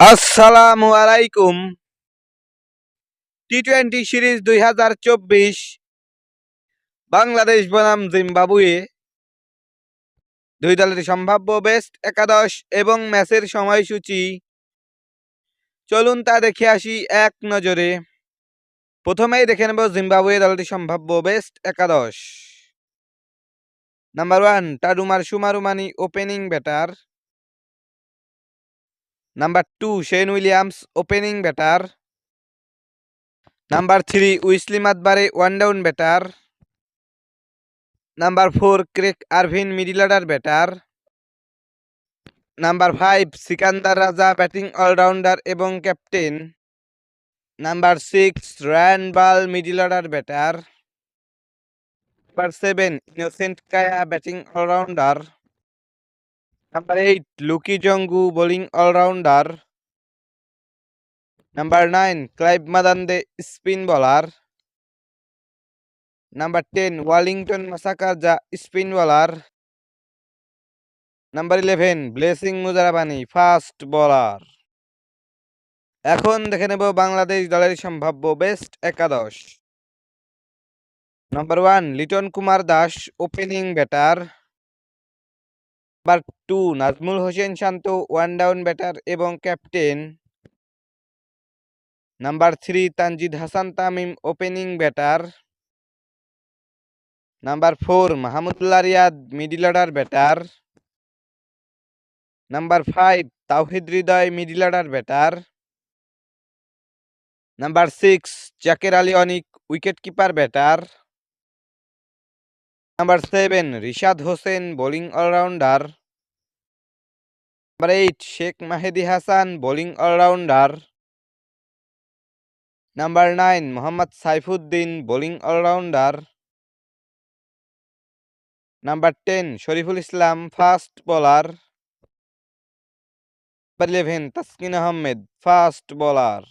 আসসালামু আলাইকুম। T twenty series দুই হাজার চব্বিশ বাংলাদেশ বনাম জিম্বাবুয়ে। দুই দলের সম্ভাব্য বেস্ট একাদশ এবং ম্যাচের সময়সূচি। চলুন তা দেখে আসি এক নজরে। প্রথমেই দেখে নেব জিম্বাবুয়ে দলটি সম্ভাব্য বেস্ট একাদশ। Number one Tadiwanashe Marumani opening batter number two Sean Williams opening batter number three Wessly Madhevere one down batter number four Craig Ervine middle order batter number five Sikandar Raza batting allrounder এবং captain number six Ryan Burl middle order batter number seven Innocent Kaia batting allrounder number eight Luke Jongwe bowling allrounder number nine Clive Madande spin bowler number ten Wellington Masakadza spin bowler number eleven Blessing Muzarabani fast bowler এখন দেখে নেব বাংলাদেশ দলের সম্ভাব্য best একাদশ। Number one Liton Kumar Das opening batter number two, Najmul Hossain Shanto, one down batter এবং captain. Number three, Tanzid Hasan Tamim, opening batter. Number four, Mahmudullah Riyad, middle order batter. Number five, Towhid Hridoy, middle order batter. Number six, Jaker Ali Anik wicket keeper batter. Number seven Rishad Hossain bowling allrounder number eight Sheikh Mahedi Hasan bowling allrounder number nine Mohammad Saifuddin bowling allrounder number ten Shoriful Islam fast bowler number eleven Taskin Ahmed fast bowler